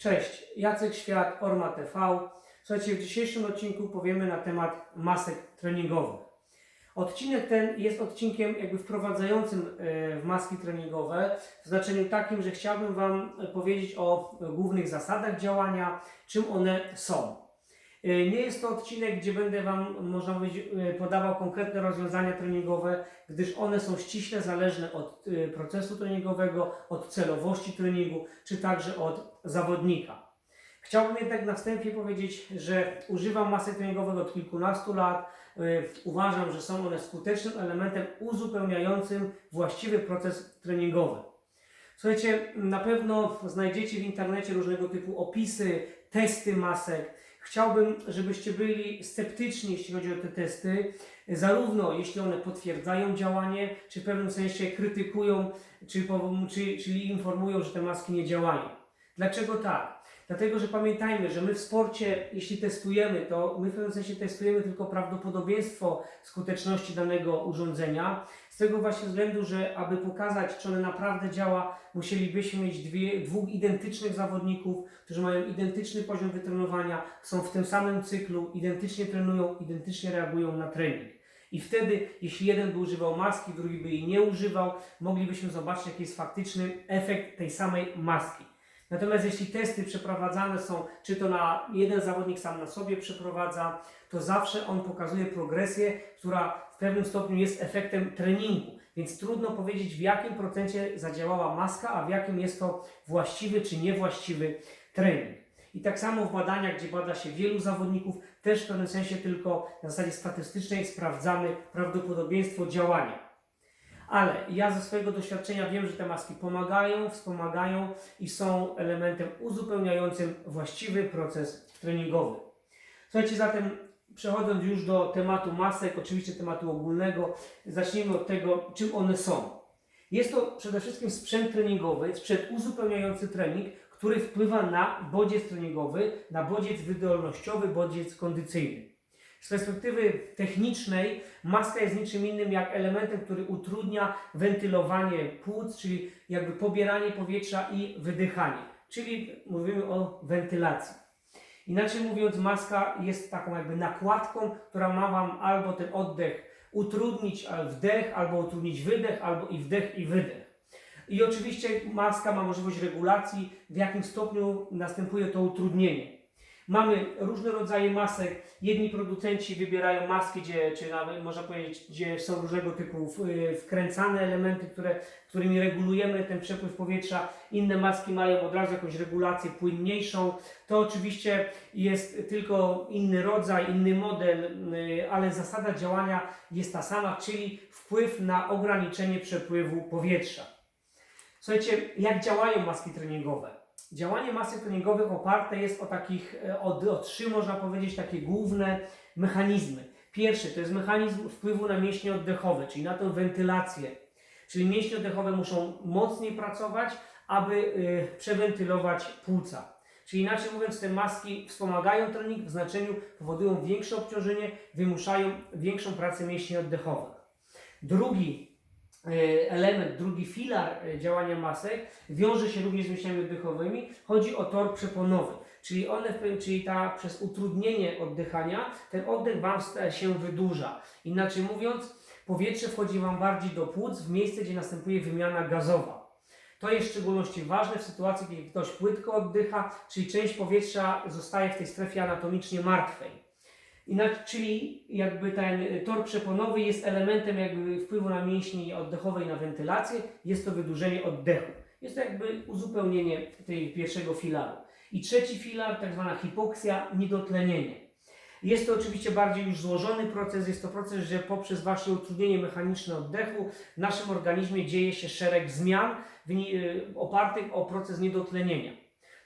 Cześć, Jacek Świat, Orma TV. Słuchajcie, w dzisiejszym odcinku powiemy na temat masek treningowych. Odcinek ten jest odcinkiem jakby wprowadzającym e, w maski treningowe, w znaczeniu takim, że chciałbym Wam powiedzieć o głównych zasadach działania, czym one są. E, Nie jest to odcinek, gdzie będę Wam, można powiedzieć, e, podawał konkretne rozwiązania treningowe, gdyż one są ściśle zależne od e, procesu treningowego, od celowości treningu, czy także od zawodnika. Chciałbym jednak na wstępie powiedzieć, że używam masek treningowych od kilkunastu lat. Uważam, że są one skutecznym elementem uzupełniającym właściwy proces treningowy. Słuchajcie, na pewno znajdziecie w internecie różnego typu opisy, testy masek. Chciałbym, żebyście byli sceptyczni, jeśli chodzi o te testy, zarówno jeśli one potwierdzają działanie, czy w pewnym sensie krytykują, czy, czy, czyli informują, że te maski nie działają. Dlaczego tak? Dlatego, że pamiętajmy, że my w sporcie, jeśli testujemy, to my w pewnym sensie testujemy tylko prawdopodobieństwo skuteczności danego urządzenia. Z tego właśnie względu, że aby pokazać, czy one naprawdę działa, musielibyśmy mieć dwie, dwóch identycznych zawodników, którzy mają identyczny poziom wytrenowania, są w tym samym cyklu, identycznie trenują, identycznie reagują na trening. I wtedy, jeśli jeden by używał maski, drugi by jej nie używał, moglibyśmy zobaczyć, jaki jest faktyczny efekt tej samej maski. Natomiast jeśli testy przeprowadzane są, czy to na jeden zawodnik sam na sobie przeprowadza, to zawsze on pokazuje progresję, która w pewnym stopniu jest efektem treningu. Więc trudno powiedzieć, w jakim procencie zadziałała maska, a w jakim jest to właściwy czy niewłaściwy trening. I tak samo w badaniach, gdzie bada się wielu zawodników, też w pewnym sensie tylko na zasadzie statystycznej sprawdzamy prawdopodobieństwo działania. Ale ja ze swojego doświadczenia wiem, że te maski pomagają, wspomagają i są elementem uzupełniającym właściwy proces treningowy. Słuchajcie, zatem przechodząc już do tematu masek, oczywiście tematu ogólnego, zacznijmy od tego, czym one są. Jest to przede wszystkim sprzęt treningowy, sprzęt uzupełniający trening, który wpływa na bodziec treningowy, na bodziec wydolnościowy, bodziec kondycyjny. Z perspektywy technicznej maska jest niczym innym jak elementem, który utrudnia wentylowanie płuc, czyli jakby pobieranie powietrza i wydychanie. Czyli mówimy o wentylacji. Inaczej mówiąc, maska jest taką jakby nakładką, która ma Wam albo ten oddech utrudnić wdech, albo utrudnić wydech, albo i wdech i wydech. I oczywiście maska ma możliwość regulacji, w jakim stopniu następuje to utrudnienie. Mamy różne rodzaje masek. Jedni producenci wybierają maski, gdzie, czy nawet można powiedzieć, gdzie są różnego typu y, wkręcane elementy, które, którymi regulujemy ten przepływ powietrza. Inne maski mają od razu jakąś regulację płynniejszą. To oczywiście jest tylko inny rodzaj, inny model, y, ale zasada działania jest ta sama, czyli wpływ na ograniczenie przepływu powietrza. Słuchajcie, jak działają maski treningowe? Działanie masek treningowych oparte jest o takich, e, o, o trzy można powiedzieć, takie główne mechanizmy. Pierwszy to jest mechanizm wpływu na mięśnie oddechowe, czyli na tą wentylację. Czyli mięśnie oddechowe muszą mocniej pracować, aby y, przewentylować płuca. Czyli inaczej mówiąc, te maski wspomagają trening w znaczeniu powodują większe obciążenie, wymuszają większą pracę mięśni oddechowych. Drugi element, drugi filar e, działania masek wiąże się również z mięśniami oddechowymi. Chodzi o tor przeponowy, czyli one, czyli ta przez utrudnienie oddychania, ten oddech Wam się wydłuża. Inaczej mówiąc, powietrze wchodzi Wam bardziej do płuc, w miejsce, gdzie następuje wymiana gazowa. To jest w szczególności ważne w sytuacji, kiedy ktoś płytko oddycha, czyli część powietrza zostaje w tej strefie anatomicznie martwej. Inaczej, czyli jakby ten tor przeponowy jest elementem jakby wpływu na mięśnie oddechowe i na wentylację, jest to wydłużenie oddechu. Jest to jakby uzupełnienie tej pierwszego filaru. I trzeci filar, tak zwana hipoksja, niedotlenienie. Jest to oczywiście bardziej już złożony proces, jest to proces, że poprzez właśnie utrudnienie mechaniczne oddechu w naszym organizmie dzieje się szereg zmian y, opartych o proces niedotlenienia.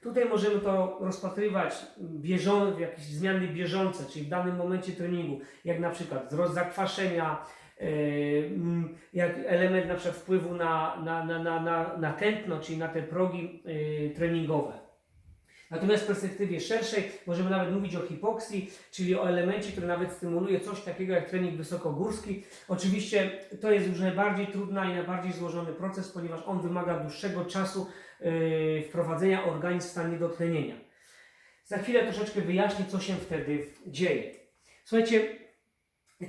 Tutaj możemy to rozpatrywać bieżą, jakieś zmiany bieżące, czyli w danym momencie treningu, jak na przykład wzrost zakwaszenia, mm, jak element na przykład wpływu na, na, na, na, na, na tętno, czyli na te progi yy, treningowe. Natomiast w perspektywie szerszej możemy nawet mówić o hipoksji, czyli o elemencie, który nawet stymuluje coś takiego jak trening wysokogórski. Oczywiście to jest już najbardziej trudny i najbardziej złożony proces, ponieważ on wymaga dłuższego czasu yy, wprowadzenia organizm w stan niedotlenienia. Za chwilę troszeczkę wyjaśnię, co się wtedy dzieje. Słuchajcie,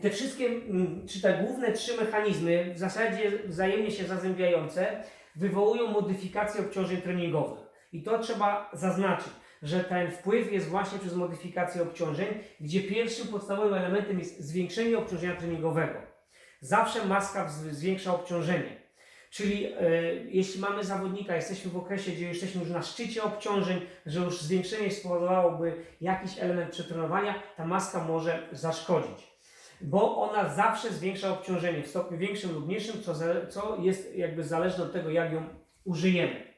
te wszystkie, mm, czy te główne trzy mechanizmy, w zasadzie wzajemnie się zazębiające, wywołują modyfikację obciążeń treningowych. I to trzeba zaznaczyć, że ten wpływ jest właśnie przez modyfikację obciążeń, gdzie pierwszym podstawowym elementem jest zwiększenie obciążenia treningowego. Zawsze maska zwiększa obciążenie. Czyli e, jeśli mamy zawodnika, jesteśmy w okresie, gdzie jesteśmy już na szczycie obciążeń, że już zwiększenie spowodowałoby jakiś element przetrenowania, ta maska może zaszkodzić. Bo ona zawsze zwiększa obciążenie w stopniu większym lub mniejszym, co, co jest jakby zależne od tego, jak ją użyjemy.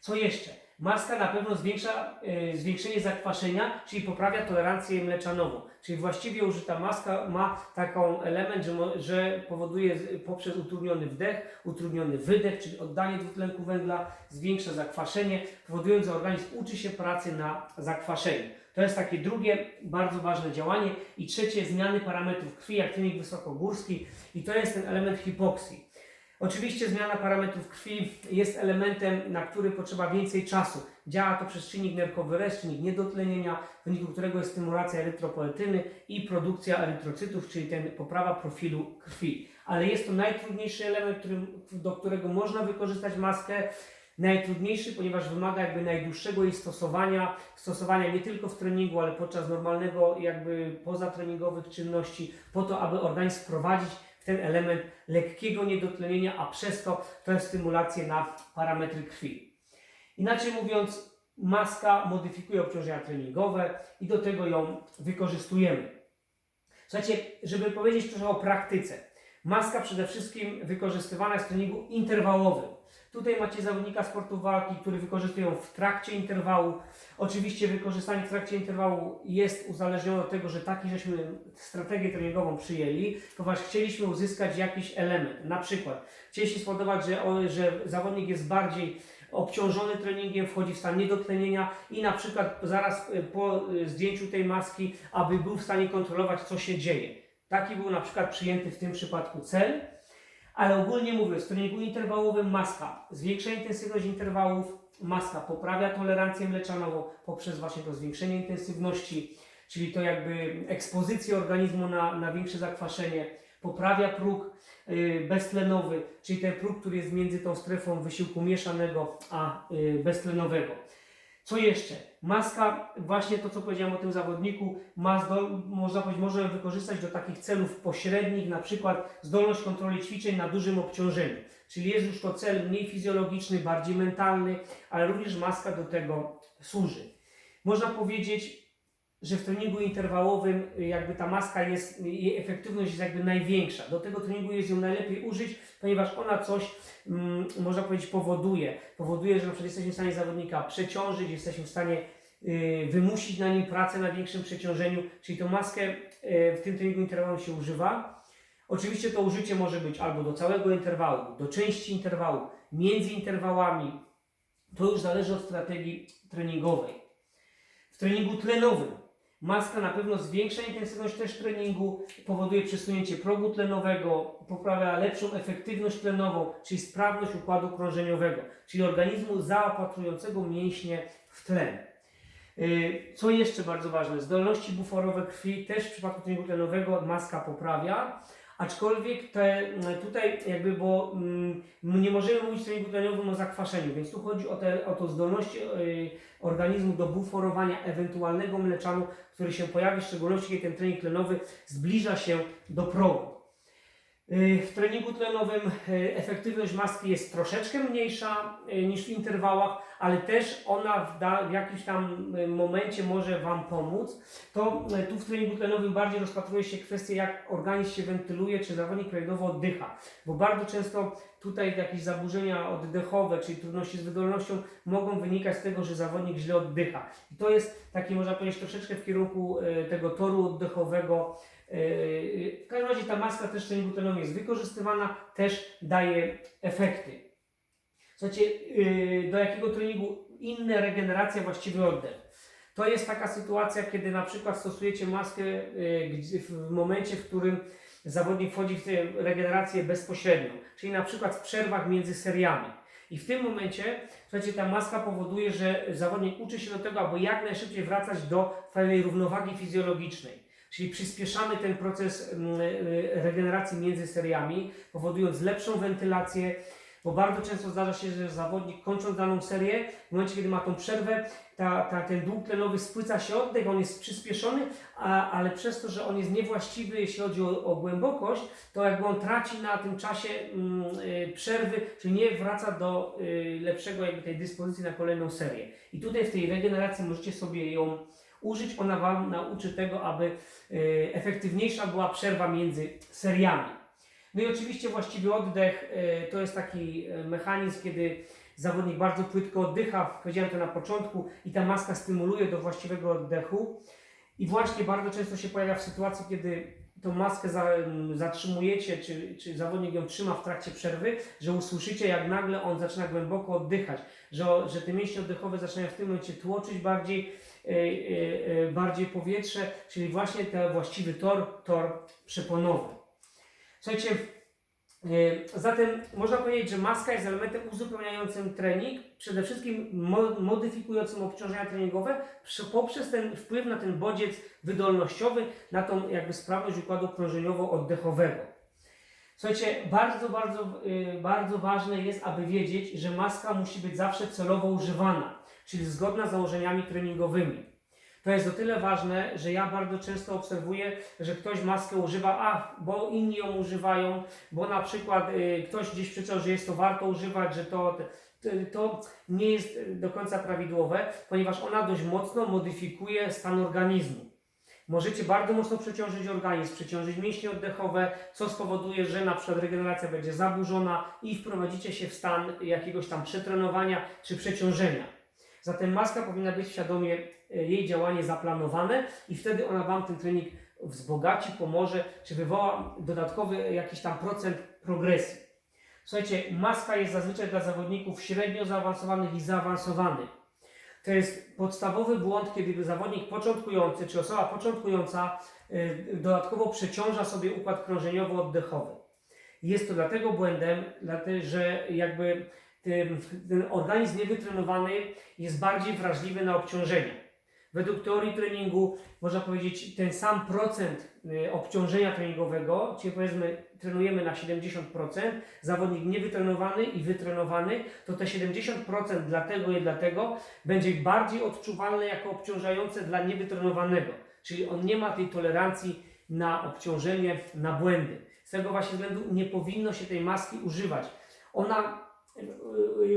Co jeszcze? Maska na pewno zwiększa y, zwiększenie zakwaszenia, czyli poprawia tolerancję mleczanową. Czyli właściwie użyta maska ma taką element, że, że powoduje poprzez utrudniony wdech, utrudniony wydech, czyli oddanie dwutlenku węgla, zwiększa zakwaszenie, powodując, że organizm uczy się pracy na zakwaszeniu. To jest takie drugie bardzo ważne działanie. I trzecie, zmiany parametrów krwi, jak trening wysokogórski. I to jest ten element hipoksji. Oczywiście zmiana parametrów krwi jest elementem, na który potrzeba więcej czasu. Działa to przez czynnik nerkowy RES, czynnik niedotlenienia, w wyniku którego jest stymulacja erytropoetyny i produkcja erytrocytów, czyli ten poprawa profilu krwi. Ale jest to najtrudniejszy element, do którego można wykorzystać maskę. Najtrudniejszy, ponieważ wymaga jakby najdłuższego jej stosowania, stosowania nie tylko w treningu, ale podczas normalnego jakby pozatreningowych czynności, po to, aby organizm wprowadzić ten element lekkiego niedotlenienia, a przez to jest stymulacja na parametry krwi. Inaczej mówiąc, maska modyfikuje obciążenia treningowe i do tego ją wykorzystujemy. Słuchajcie, żeby powiedzieć trochę o praktyce. Maska przede wszystkim wykorzystywana jest w treningu interwałowym. Tutaj macie zawodnika sportu walki, który wykorzystuje ją w trakcie interwału. Oczywiście wykorzystanie w trakcie interwału jest uzależnione od tego, że taki żeśmy strategię treningową przyjęli, ponieważ chcieliśmy uzyskać jakiś element. Na przykład chcieliśmy spowodować, że, że zawodnik jest bardziej obciążony treningiem, wchodzi w stan niedotlenienia i na przykład zaraz y, po y, zdjęciu tej maski, aby był w stanie kontrolować, co się dzieje. Taki był na przykład przyjęty w tym przypadku cel, ale ogólnie mówiąc, w treningu interwałowym maska zwiększa intensywność interwałów, maska poprawia tolerancję mleczanową poprzez właśnie to zwiększenie intensywności, czyli to jakby ekspozycję organizmu na, na większe zakwaszenie, poprawia próg y, beztlenowy, czyli ten próg, który jest między tą strefą wysiłku mieszanego a y, beztlenowego. Co jeszcze? Maska, właśnie to co powiedziałem o tym zawodniku, ma można powiedzieć, może wykorzystać do takich celów pośrednich, na przykład zdolność kontroli ćwiczeń na dużym obciążeniu. Czyli jest już to cel mniej fizjologiczny, bardziej mentalny, ale również maska do tego służy. Można powiedzieć, że w treningu interwałowym y, jakby ta maska jest, jej efektywność jest jakby największa. Do tego treningu jest ją najlepiej użyć, ponieważ ona coś, mm, można powiedzieć, powoduje. Powoduje, że na przykład jesteśmy w stanie zawodnika przeciążyć, jesteśmy w stanie y, wymusić na nim pracę na większym przeciążeniu, czyli tą maskę y, w tym treningu interwałowym się używa. Oczywiście to użycie może być albo do całego interwału, do części interwału, między interwałami. To już zależy od strategii treningowej. W treningu tlenowym maska na pewno zwiększa intensywność też treningu, powoduje przesunięcie progu tlenowego, poprawia lepszą efektywność tlenową, czyli sprawność układu krążeniowego, czyli organizmu zaopatrującego mięśnie w tlen. Yy, Co jeszcze bardzo ważne, zdolności buforowe krwi też w przypadku treningu tlenowego maska poprawia, aczkolwiek te, tutaj jakby, bo mm, nie możemy mówić w treningu tlenowym o zakwaszeniu, więc tu chodzi o te o to zdolności yy, organizmu do buforowania ewentualnego mleczanu, który się pojawi, w szczególności kiedy ten trening tlenowy zbliża się do progu. Yy, W treningu tlenowym yy, efektywność maski jest troszeczkę mniejsza yy, niż w interwałach, ale też ona w, da, w jakimś tam momencie może Wam pomóc. To tu w treningu tlenowym bardziej rozpatruje się kwestia, jak organizm się wentyluje, czy zawodnik prawidłowo oddycha, bo bardzo często tutaj jakieś zaburzenia oddechowe, czyli trudności z wydolnością mogą wynikać z tego, że zawodnik źle oddycha. I to jest takie, można powiedzieć, troszeczkę w kierunku tego toru oddechowego. E, W każdym razie ta maska też tlenowym jest wykorzystywana, też daje efekty. Słuchajcie, e, do jakiego treningu inne regeneracja, właściwy oddech. To jest taka sytuacja, kiedy na przykład stosujecie maskę gdzie- w momencie, w którym zawodnik wchodzi w tę regenerację bezpośrednią, czyli na przykład w przerwach między seriami. I w tym momencie, słuchajcie, ta maska powoduje, że zawodnik uczy się do tego, aby jak najszybciej wracać do pewnej równowagi fizjologicznej. Czyli przyspieszamy ten proces mm, y, regeneracji między seriami, powodując lepszą wentylację, bo bardzo często zdarza się, że zawodnik kończąc daną serię, w momencie kiedy ma tą przerwę, ta, ta, ten dług tlenowy spłyca się oddech, on jest przyspieszony, a, ale przez to, że on jest niewłaściwy, jeśli chodzi o, o głębokość, to jakby on traci na tym czasie mm, y, przerwy, czyli nie wraca do y, lepszego jakby tej dyspozycji na kolejną serię. I tutaj w tej regeneracji możecie sobie ją użyć, ona Wam nauczy tego, aby y, efektywniejsza była przerwa między seriami. No i oczywiście właściwy oddech y, to jest taki y, mechanizm, kiedy zawodnik bardzo płytko oddycha, powiedziałem to na początku, i ta maska stymuluje do właściwego oddechu. I właśnie bardzo często się pojawia w sytuacji, kiedy tą maskę za, m, zatrzymujecie, czy, czy zawodnik ją trzyma w trakcie przerwy, że usłyszycie, jak nagle on zaczyna głęboko oddychać, że, że te mięśnie oddechowe zaczynają w tym momencie tłoczyć bardziej, e, e, e, bardziej powietrze, czyli właśnie ten właściwy tor, tor przeponowy. Słuchajcie, e, zatem można powiedzieć, że maska jest elementem uzupełniającym trening, przede wszystkim mo- modyfikującym obciążenia treningowe poprzez ten wpływ na ten bodziec wydolnościowy, na tą jakby sprawność układu krążeniowo-oddechowego. Słuchajcie, bardzo, bardzo, bardzo ważne jest, aby wiedzieć, że maska musi być zawsze celowo używana, czyli zgodna z założeniami treningowymi. To jest o tyle ważne, że ja bardzo często obserwuję, że ktoś maskę używa, a bo inni ją używają, bo na przykład y, ktoś gdzieś przeczytał, że jest to warto używać, że to, to, to nie jest y, do końca prawidłowe, ponieważ ona dość mocno modyfikuje stan organizmu. Możecie bardzo mocno przeciążyć organizm, przeciążyć mięśnie oddechowe, co spowoduje, że na przykład regeneracja będzie zaburzona i wprowadzicie się w stan jakiegoś tam przetrenowania czy przeciążenia. Zatem maska powinna być świadomie e, jej działanie zaplanowane i wtedy ona Wam ten trening wzbogaci, pomoże, czy wywoła dodatkowy jakiś tam procent progresji. Słuchajcie, maska jest zazwyczaj dla zawodników średnio zaawansowanych i zaawansowanych. To jest podstawowy błąd, kiedy zawodnik początkujący, czy osoba początkująca y, dodatkowo przeciąża sobie układ krążeniowo-oddechowy. Jest to dlatego błędem, dlatego że jakby ten, organizm niewytrenowany jest bardziej wrażliwy na obciążenia. Według teorii treningu można powiedzieć ten sam procent y, obciążenia treningowego, czyli powiedzmy trenujemy na 70%, zawodnik niewytrenowany i wytrenowany, to te 70% dlatego i dlatego będzie bardziej odczuwalne jako obciążające dla niewytrenowanego. Czyli on nie ma tej tolerancji na obciążenie, na błędy. Z tego właśnie względu nie powinno się tej maski używać. Ona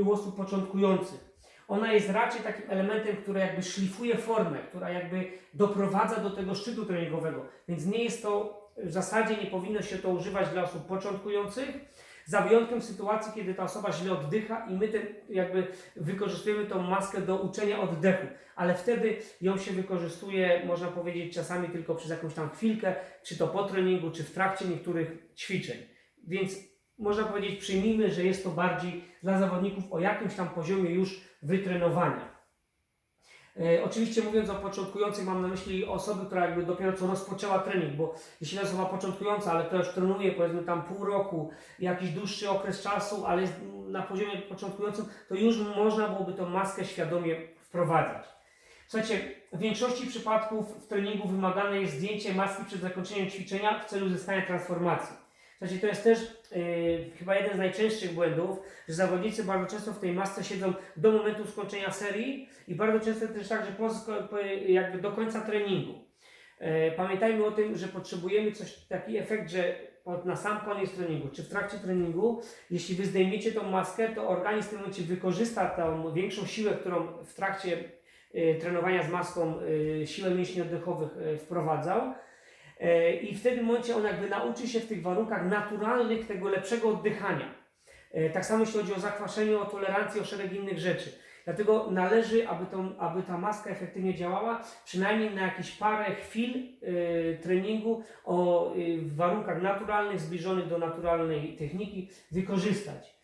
u osób początkujących. Ona jest raczej takim elementem, który jakby szlifuje formę, która jakby doprowadza do tego szczytu treningowego. Więc nie jest to, w zasadzie nie powinno się to używać dla osób początkujących, za wyjątkiem sytuacji, kiedy ta osoba źle oddycha i my ten, jakby wykorzystujemy tą maskę do uczenia oddechu, ale wtedy ją się wykorzystuje, można powiedzieć, czasami tylko przez jakąś tam chwilkę, czy to po treningu, czy w trakcie niektórych ćwiczeń. Więc można powiedzieć, przyjmijmy, że jest to bardziej dla zawodników o jakimś tam poziomie już wytrenowania. E, oczywiście mówiąc o początkujących mam na myśli osoby, która jakby dopiero co rozpoczęła trening, bo jeśli osoba początkująca, ale która już trenuje powiedzmy tam pół roku, jakiś dłuższy okres czasu, ale jest na poziomie początkującym, to już można byłoby tą maskę świadomie wprowadzać. Słuchajcie, w większości przypadków w treningu wymagane jest zdjęcie maski przed zakończeniem ćwiczenia w celu uzyskania transformacji. Słuchajcie, to jest też yy, chyba jeden z najczęstszych błędów, że zawodnicy bardzo często w tej masce siedzą do momentu skończenia serii i bardzo często też tak, że po, po, jakby do końca treningu. E, Pamiętajmy o tym, że potrzebujemy coś, taki efekt, że na sam koniec treningu, czy w trakcie treningu, jeśli wy zdejmiecie tą maskę, to organizm w tym momencie wykorzysta tą większą siłę, którą w trakcie e, trenowania z maską, e, siłę mięśni oddechowych e, wprowadzał. E, I w tym momencie on jakby nauczy się w tych warunkach naturalnych tego lepszego oddychania. E, Tak samo jeśli chodzi o zakwaszenie, o tolerancję, o szereg innych rzeczy. Dlatego należy, aby, tą, aby ta maska efektywnie działała, przynajmniej na jakieś parę chwil e, treningu o, e, w warunkach naturalnych, zbliżonych do naturalnej techniki, wykorzystać.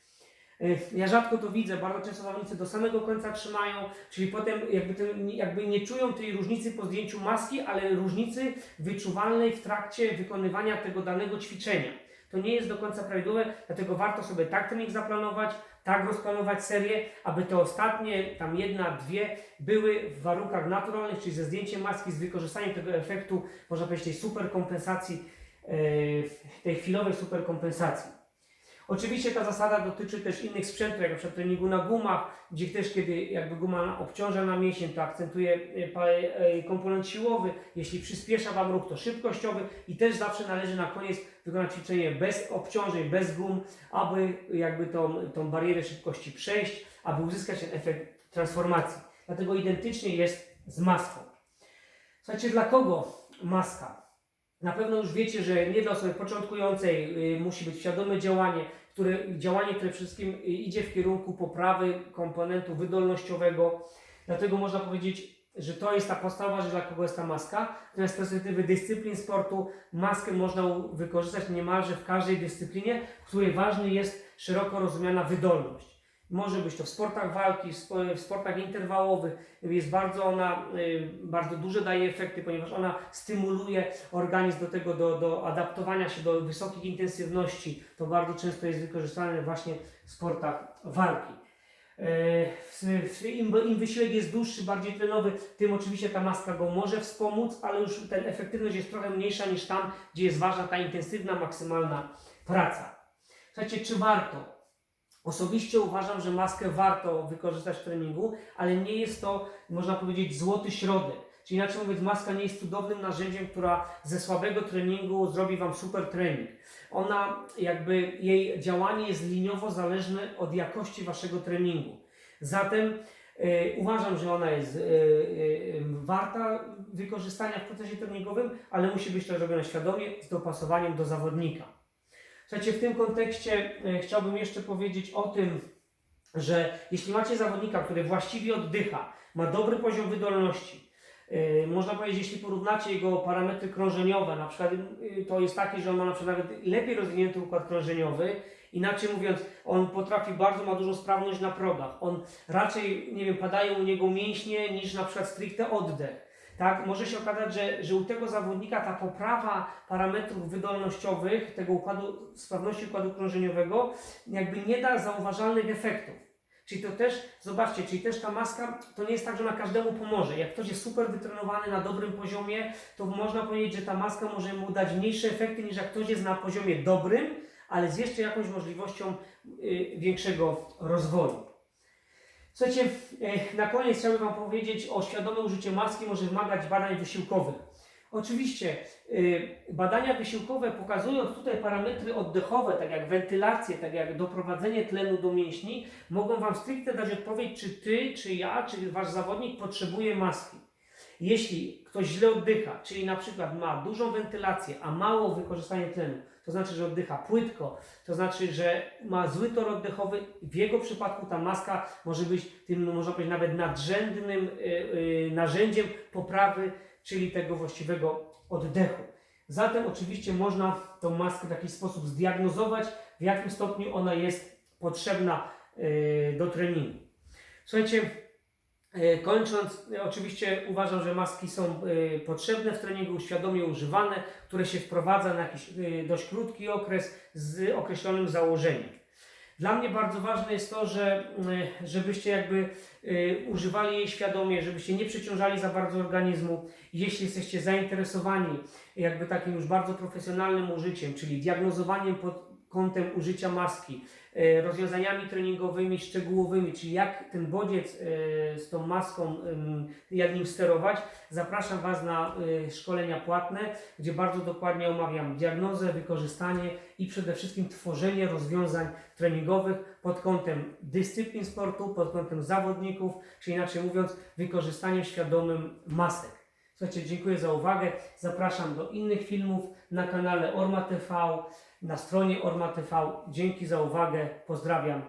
Y, Ja rzadko to widzę, bardzo często zawodnicy do samego końca trzymają, czyli potem jakby, ten, jakby nie czują tej różnicy po zdjęciu maski, ale różnicy wyczuwalnej w trakcie wykonywania tego danego ćwiczenia. To nie jest do końca prawidłowe, dlatego warto sobie tak trening zaplanować, tak rozplanować serię, aby te ostatnie, tam jedna, dwie, były w warunkach naturalnych, czyli ze zdjęciem maski, z wykorzystaniem tego efektu, można powiedzieć, tej superkompensacji, yy, tej chwilowej superkompensacji. Oczywiście ta zasada dotyczy też innych sprzętów, jak na przykład treningu na gumach, gdzie też kiedy jakby guma obciąża na mięsień, to akcentuje e, e, komponent siłowy, jeśli przyspiesza Wam ruch, to szybkościowy i też zawsze należy na koniec wykonać ćwiczenie bez obciążeń, bez gum, aby jakby tą, tą barierę szybkości przejść, aby uzyskać ten efekt transformacji. Dlatego identycznie jest z maską. Słuchajcie, dla kogo maska? Na pewno już wiecie, że nie dla osoby początkującej y, musi być świadome działanie, które, działanie, przede wszystkim y, idzie w kierunku poprawy komponentu wydolnościowego. Dlatego można powiedzieć, że to jest ta podstawa, że dla kogo jest ta maska. Natomiast z perspektywy dyscyplin sportu maskę można wykorzystać niemalże w każdej dyscyplinie, w której ważny jest szeroko rozumiana wydolność. Może być to w sportach walki, w spo- w sportach interwałowych. Jest bardzo ona, y, bardzo duże daje efekty, ponieważ ona stymuluje organizm do tego, do, do adaptowania się do wysokich intensywności. To bardzo często jest wykorzystane właśnie w sportach walki. W- Im, Im wysiłek jest dłuższy, bardziej tlenowy, tym oczywiście ta maska go może wspomóc, ale już ten efektywność jest trochę mniejsza niż tam, gdzie jest ważna ta intensywna, maksymalna praca. Słuchajcie, czy warto? Osobiście uważam, że maskę warto wykorzystać w treningu, ale nie jest to, można powiedzieć, złoty środek. Czyli inaczej mówiąc, maska nie jest cudownym narzędziem, która ze słabego treningu zrobi Wam super trening. Ona, jakby jej działanie jest liniowo zależne od jakości Waszego treningu. Zatem e, uważam, że ona jest e, e, warta wykorzystania w procesie treningowym, ale musi być to robione świadomie, z dopasowaniem do zawodnika. Słuchajcie, w tym kontekście e, chciałbym jeszcze powiedzieć o tym, że jeśli macie zawodnika, który właściwie oddycha, ma dobry poziom wydolności, e, można powiedzieć, jeśli porównacie jego parametry krążeniowe, na przykład e, to jest taki, że on ma na przykład nawet lepiej rozwinięty układ krążeniowy, inaczej mówiąc, on potrafi bardzo, ma dużą sprawność na progach, on raczej, nie wiem, padają u niego mięśnie niż na przykład stricte oddech. Tak, może się okazać, że, że u tego zawodnika ta poprawa parametrów wydolnościowych, tego układu, sprawności układu krążeniowego, jakby nie da zauważalnych efektów. Czyli to też, zobaczcie, czyli też ta maska, to nie jest tak, że ona każdemu pomoże. Jak ktoś jest super wytrenowany na dobrym poziomie, to można powiedzieć, że ta maska może mu dać mniejsze efekty niż jak ktoś jest na poziomie dobrym, ale z jeszcze jakąś możliwością y, większego rozwoju. Słuchajcie, e, na koniec chciałbym Wam powiedzieć o świadome użycie maski może wymagać badań wysiłkowych. Oczywiście y, badania wysiłkowe pokazując tutaj parametry oddechowe, tak jak wentylację, tak jak doprowadzenie tlenu do mięśni, mogą Wam stricte dać odpowiedź, czy Ty, czy ja, czy Wasz zawodnik potrzebuje maski. Jeśli ktoś źle oddycha, czyli na przykład ma dużą wentylację, a mało wykorzystanie tlenu, to znaczy, że oddycha płytko, to znaczy, że ma zły tor oddechowy, w jego przypadku ta maska może być tym, no, można powiedzieć, nawet nadrzędnym y, y, narzędziem poprawy, czyli tego właściwego oddechu. Zatem oczywiście można tą maskę w jakiś sposób zdiagnozować, w jakim stopniu ona jest potrzebna y, do treningu. Słuchajcie, Kończąc, e, oczywiście uważam, że maski są e, potrzebne w treningu, świadomie używane, które się wprowadza na jakiś e, dość krótki okres z określonym założeniem. Dla mnie bardzo ważne jest to, że, e, żebyście jakby e, używali jej świadomie, żebyście nie przeciążali za bardzo organizmu. Jeśli jesteście zainteresowani jakby takim już bardzo profesjonalnym użyciem, czyli diagnozowaniem pod kątem użycia maski, e, rozwiązaniami treningowymi szczegółowymi, czyli jak ten bodziec e, z tą maską, jak nim sterować, zapraszam Was na e, szkolenia płatne, gdzie bardzo dokładnie omawiam diagnozę, wykorzystanie i przede wszystkim tworzenie rozwiązań treningowych pod kątem dyscyplin sportu, pod kątem zawodników, czyli inaczej mówiąc, wykorzystaniem świadomym masek. Słuchajcie, dziękuję za uwagę. Zapraszam do innych filmów na kanale Orma TV, na stronie Orma TV. Dzięki za uwagę. Pozdrawiam.